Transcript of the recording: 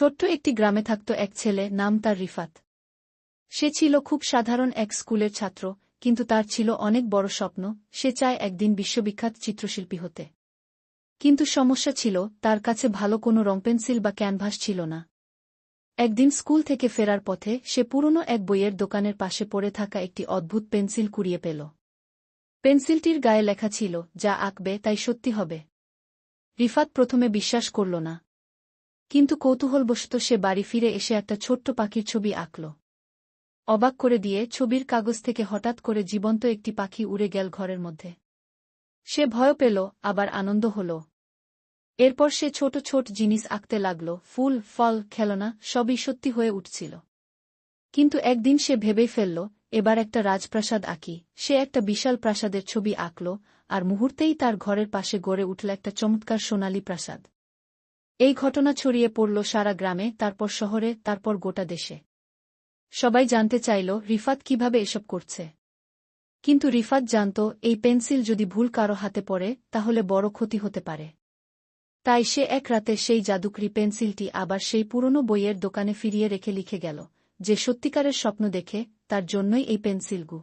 ছোট্ট একটি গ্রামে থাকত এক ছেলে, নাম তার রিফাত। সে ছিল খুব সাধারণ এক স্কুলের ছাত্র, কিন্তু তার ছিল অনেক বড় স্বপ্ন, সে চায় একদিন বিশ্ববিখ্যাত চিত্রশিল্পী হতে। কিন্তু সমস্যা ছিল, তার কাছে ভালো কোনো রংপেন্সিল বা ক্যানভাস ছিল না। একদিন স্কুল থেকে ফেরার পথে, সে পুরনো এক বইয়ের দোকানের পাশে পড়ে থাকা একটি অদ্ভুত পেন্সিল কুড়িয়ে পেল। পেন্সিলটির গায়ে লেখা ছিল, যা আঁকবে, তাই সত্যি হবে। রিফাত প্রথমে বিশ্বাস করল না। কিন্তু কৌতূহলবশত সে বাড়ি ফিরে এসে একটা ছোট্ট পাখির ছবি আঁকল। অবাক করে দিয়ে ছবির কাগজ থেকে হঠাৎ করে জীবন্ত একটি পাখি উড়ে গেল ঘরের মধ্যে। সে ভয় পেল, আবার আনন্দ হল। এরপর সে ছোট ছোট জিনিস আঁকতে লাগল, ফুল, ফল, খেলনা, সবই সত্যি হয়ে উঠছিল। কিন্তু একদিন সে ভেবেই ফেলল, এবার একটা রাজপ্রাসাদ আঁকি। সে একটা বিশাল প্রাসাদের ছবি আঁকল, আর মুহূর্তেই তার ঘরের পাশে গড়ে উঠল একটা চমৎকার সোনালী প্রাসাদ। এই ঘটনা ছড়িয়ে পড়ল সারা গ্রামে, তারপর শহরে, তারপর গোটা দেশে। সবাই জানতে চাইল, রিফাত কীভাবে এসব করছে। কিন্তু রিফাত জানত, এই পেন্সিল যদি ভুল কারও হাতে পড়ে, তাহলে বড় ক্ষতি হতে পারে। তাই সে এক রাতে সেই জাদুকরি পেন্সিলটি আবার সেই পুরনো বইয়ের দোকানে ফিরিয়ে রেখে লিখে গেল, যে সত্যিকারের স্বপ্ন দেখে, তার জন্যই এই পেন্সিলগু